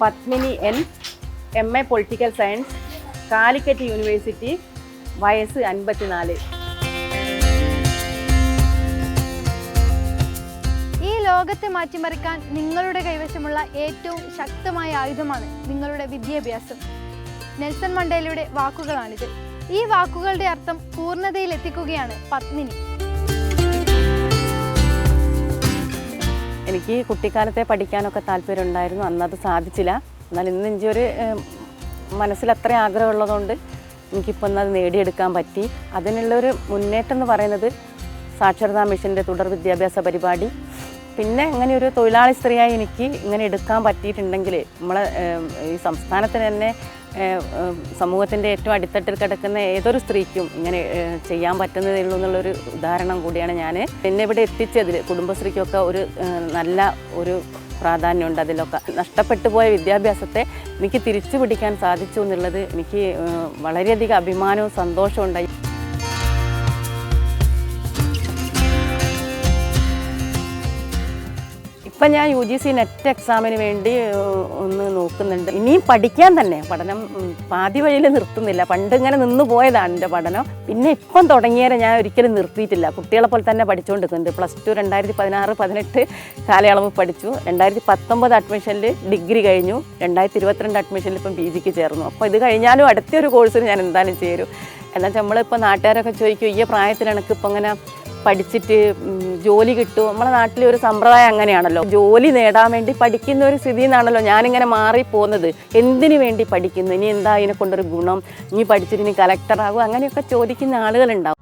Padmini N M A political science Calicut University വയസ്സ് അൻപത്തിനാല്. ഈ ലോകത്തെ മാറ്റിമറിക്കാൻ നിങ്ങളുടെ കൈവശമുള്ള ഏറ്റവും ശക്തമായ ആയുധമാണ് നിങ്ങളുടെ വിദ്യാഭ്യാസം. നെൽസൺ മണ്ടേലയുടെ വാക്കുകളാണിത്. ഈ വാക്കുകളുടെ അർത്ഥം പൂർണതയിൽ എത്തിക്കുകയാണ് പത്മിനി. എനിക്ക് കുട്ടിക്കാലത്തെ പഠിക്കാനൊക്കെ താല്പര്യം ഉണ്ടായിരുന്നു അന്നത് സാധിച്ചില്ല. എന്നാൽ ഇന്ന് എനിക്ക് ഒരു മനസ്സിൽ അത്ര ആഗ്രഹമുള്ളതുകൊണ്ട് എനിക്കിപ്പോൾ ഇന്നത് നേടിയെടുക്കാൻ പറ്റി. അതിനുള്ളൊരു മുന്നേറ്റം എന്ന് പറയുന്നത് സാക്ഷരതാ മിഷന്റെ തുടർ വിദ്യാഭ്യാസ പരിപാടി. പിന്നെ ഇങ്ങനെ ഒരു തൊഴിലാളി സ്ത്രീയായി എനിക്ക് ഇങ്ങനെ എടുക്കാൻ പറ്റിയിട്ടുണ്ടെങ്കിൽ നമ്മളെ ഈ സംസ്ഥാനത്തിന് തന്നെ സമൂഹത്തിന്റെ ഏറ്റവും അടിത്തട്ടിൽ കിടക്കുന്ന ഏതൊരു സ്ത്രീക്കും ഇങ്ങനെ ചെയ്യാൻ പറ്റുന്നതേ ഉള്ളൂ എന്നുള്ളൊരു ഉദാഹരണം കൂടിയാണ് ഞാൻ എന്നെ ഇവിടെ എത്തിച്ചതിൽ കുടുംബശ്രീക്കൊക്കെ ഒരു നല്ല ഒരു പ്രാധാന്യമുണ്ട് അതിലൊക്കെ. നഷ്ടപ്പെട്ടു പോയ വിദ്യാഭ്യാസത്തെ എനിക്ക് തിരിച്ചു പിടിക്കാൻ സാധിച്ചു എന്നുള്ളത് എനിക്ക് വളരെയധികം അഭിമാനവും സന്തോഷവും ഉണ്ടായി. ഇപ്പം ഞാൻ യു ജി സി നെറ്റ് എക്സാമിന് വേണ്ടി ഒന്ന് നോക്കുന്നുണ്ട്. ഇനിയും പഠിക്കാൻ തന്നെ. പഠനം പാതി വഴിയിൽ നിർത്തുന്നില്ല. പണ്ട് ഇങ്ങനെ നിന്ന് പോയതാണ് എന്റെ പഠനം. പിന്നെ ഇപ്പം തുടങ്ങിയേരെ ഞാൻ ഒരിക്കലും നിർത്തിയിട്ടില്ല. കുട്ടികളെ പോലെ തന്നെ പഠിച്ചുകൊണ്ടിരിക്കുന്നുണ്ട്. പ്ലസ് ടു രണ്ടായിരത്തി പതിനാറ് പതിനെട്ട് കാലയളവ് പഠിച്ചു. രണ്ടായിരത്തി പത്തൊമ്പത് അഡ്മിഷനിൽ ഡിഗ്രി കഴിഞ്ഞു. രണ്ടായിരത്തി ഇരുപത്തിരണ്ട് അഡ്മിഷനിൽ ഇപ്പം പി ജിക്ക് ചേർന്നു. അപ്പോൾ ഇത് കഴിഞ്ഞാലും അടുത്തൊരു കോഴ്സിന് ഞാൻ എന്തായാലും ചേരും. എന്നാൽ നമ്മളിപ്പോൾ നാട്ടുകാരൊക്കെ ചോദിക്കും ഈ പ്രായത്തിൽ എനിക്കിപ്പോൾ ഇങ്ങനെ പഠിച്ചിട്ട് ജോലി കിട്ടും. നമ്മുടെ നാട്ടിലെ ഒരു സമ്പ്രദായം അങ്ങനെയാണല്ലോ. ജോലി നേടാൻ വേണ്ടി പഠിക്കുന്ന ഒരു സ്ഥിതിയിൽ നിന്നാണല്ലോ ഞാനിങ്ങനെ മാറി പോകുന്നത് എന്തിനു വേണ്ടി പഠിക്കുന്നു? ഇനി എന്താ ഇതിനെ കൊണ്ടൊരു ഗുണം? ഇനി പഠിച്ചിട്ട് ഇനി കലക്ടറാകും അങ്ങനെയൊക്കെ ചോദിക്കുന്ന ആളുകളുണ്ടാവും.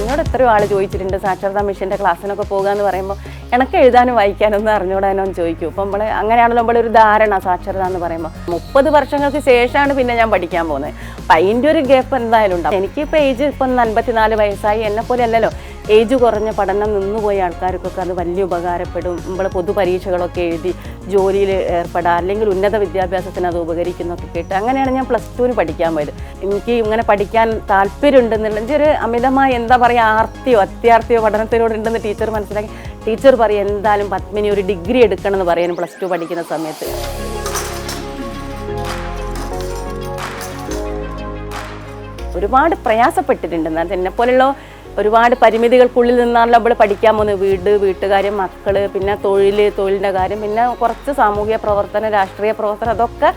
എന്നോട് എത്രയോ ആൾ ചോദിച്ചിട്ടുണ്ട് സാക്ഷരതാ മിഷന്റെ ക്ലാസ്സിനൊക്കെ പോകുക എന്ന് പറയുമ്പോൾ എനക്ക് എഴുതാനും വായിക്കാനൊന്നും അറിഞ്ഞൂടാനോ ചോദിക്കും. ഇപ്പം നമ്മൾ അങ്ങനെയാണല്ലോ നമ്മുടെ ഒരു ധാരണ സാക്ഷരത എന്ന് പറയുമ്പോൾ മുപ്പത് വർഷങ്ങൾക്ക് ശേഷമാണ് പിന്നെ ഞാൻ പഠിക്കാൻ പോകുന്നത്. അപ്പം അതിന്റെ ഒരു ഗ്യാപ്പ് എന്തായാലും ഉണ്ടാവും. എനിക്കിപ്പോൾ ഏജ് ഇപ്പം അൻപത്തിനാല് വയസ്സായി. എന്നെപ്പോലെ പോലെ അല്ലല്ലോ ഏജ് കുറഞ്ഞ പഠനം നിന്നുപോയ ആൾക്കാർക്കൊക്കെ അത് വലിയ ഉപകാരപ്പെടും. നമ്മൾ പൊതുപരീക്ഷകളൊക്കെ എഴുതി ജോലിയിൽ ഏർപ്പെടാം അല്ലെങ്കിൽ ഉന്നത വിദ്യാഭ്യാസത്തിന് അത് ഉപകരിക്കുന്നൊക്കെ കേട്ട് അങ്ങനെയാണ് ഞാൻ പ്ലസ് ടുവിന് പഠിക്കാൻ പോയത്. എനിക്ക് ഇങ്ങനെ പഠിക്കാൻ താല്പര്യമുണ്ടെന്നുണ്ടെങ്കിൽ ഒരു അമിതമായ എന്താ പറയുക ആർത്തിയോ അത്യാർത്തിയോ പഠനത്തിനോട് ഉണ്ടെന്ന് ടീച്ചർ മനസ്സിലാക്കി ടീച്ചർ പറയും എന്തായാലും പത്മിനി ഒരു ഡിഗ്രി എടുക്കണം എന്ന് പറയാനും പ്ലസ് ടു പഠിക്കുന്ന സമയത്ത്. ഒരുപാട് പ്രയാസപ്പെട്ടിട്ടുണ്ട്. എന്നാൽ എന്നെ ഒരുപാട് പരിമിതികൾക്കുള്ളിൽ നിന്നാണല്ലോ നമ്മൾ പഠിക്കാൻ പോകുന്നത്. വീട് വീട്ടുകാരും മക്കൾ പിന്നെ തൊഴിൽ തൊഴിലിന്റെ കാര്യം പിന്നെ കുറച്ച് സാമൂഹിക പ്രവർത്തനം രാഷ്ട്രീയ പ്രവർത്തനം അതൊക്കെ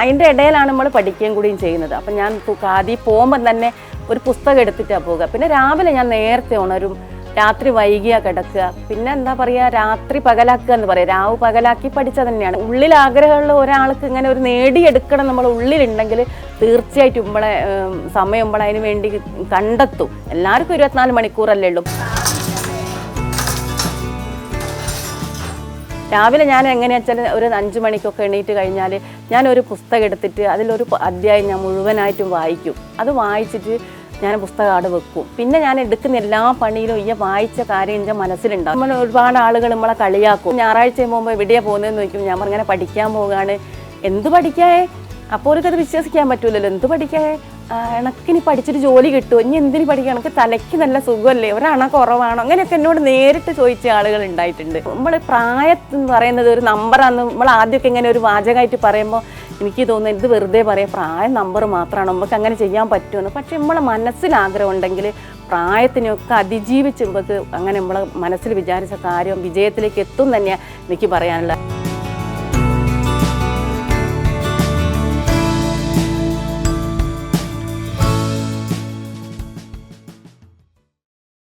അതിന്റെ ഇടയിലാണ് നമ്മൾ പഠിക്കുകയും കൂടിയും ചെയ്യുന്നത്. അപ്പം ഞാൻ ഖാദി പോകുമ്പം തന്നെ ഒരു പുസ്തകം എടുത്തിട്ടാണ് പോവുക പിന്നെ രാവിലെ ഞാൻ നേരത്തെ ഉണരും. രാത്രി വൈകിയ കിടക്കുക. പിന്നെ എന്താ പറയുക രാത്രി പകലാക്കുക എന്ന് പറയാം. രാവ് പകലാക്കി പഠിച്ചത് തന്നെയാണ്. ഉള്ളിൽ ആഗ്രഹമുള്ള ഒരാൾക്ക് ഇങ്ങനെ ഒരു നേടിയെടുക്കണം നമ്മൾ ഉള്ളിലുണ്ടെങ്കിൽ തീർച്ചയായിട്ടും ഏം, സമയം നമ്മൾ അതിന് വേണ്ടി കണ്ടെത്തും. എല്ലാവർക്കും ഇരുപത്തിനാല് മണിക്കൂറല്ലേ ഉള്ളൂ. രാവിലെ ഞാൻ എങ്ങനെയാണെന്ന് വെച്ചാൽ ഒരു അഞ്ച് മണിക്കൊക്കെ എണീറ്റ് കഴിഞ്ഞാൽ ഞാനൊരു പുസ്തകം എടുത്തിട്ട് അതിലൊരു അധ്യായം ഞാൻ മുഴുവനായിട്ടും വായിക്കും. അത് വായിച്ചിട്ട് ഞാൻ പുസ്തകം അവിടെ വെക്കും. പിന്നെ ഞാൻ എടുക്കുന്ന എല്ലാ പണിയിലും ഈ വായിച്ച കാര്യം എന്റെ മനസ്സിലുണ്ടാവും. നമ്മൾ ഒരുപാട് ആളുകൾ നമ്മളെ കളിയാക്കും. ഞായറാഴ്ച പോകുമ്പോൾ എവിടെയാണ് പോകുന്നതെന്ന് ചോദിക്കും. ഞാൻ പറഞ്ഞാൽ പഠിക്കാൻ പോവുകയാണ് എന്ത് പഠിക്കായേ അപ്പോൾ അവർക്കത് വിശ്വസിക്കാൻ പറ്റൂലല്ലോ. എന്ത് പഠിക്കായേ എനക്കിനി പഠിച്ചിട്ട് ജോലി കിട്ടുമോ ഇനി എന്തിനു പഠിക്കുക എനിക്ക് തലയ്ക്ക് നല്ല സുഖമല്ലേ? ഒരണ കുറവാണോ? അങ്ങനെയൊക്കെ എന്നോട് നേരിട്ട് ചോദിച്ച ആളുകൾ ഉണ്ടായിട്ടുണ്ട്. നമ്മൾ പ്രായത്ത് എന്ന് പറയുന്നത് ഒരു നമ്പറാന്ന് നമ്മൾ ആദ്യമൊക്കെ ഇങ്ങനെ ഒരു വാചകമായിട്ട് പറയുമ്പോൾ എനിക്ക് തോന്നുന്നത് ഇത് വെറുതെ പറയാം. പ്രായം നമ്പർ മാത്രമാണ്. നമുക്ക് അങ്ങനെ ചെയ്യാൻ പറ്റുമെന്ന്. പക്ഷെ നമ്മളെ മനസ്സിൽ ആഗ്രഹം ഉണ്ടെങ്കിൽ പ്രായത്തിനൊക്കെ അതിജീവിച്ച് നമുക്ക് അങ്ങനെ നമ്മളെ മനസ്സിൽ വിചാരിച്ച കാര്യം വിജയത്തിലേക്ക് എത്തും തന്നെയാണ് എനിക്ക് പറയാനുള്ള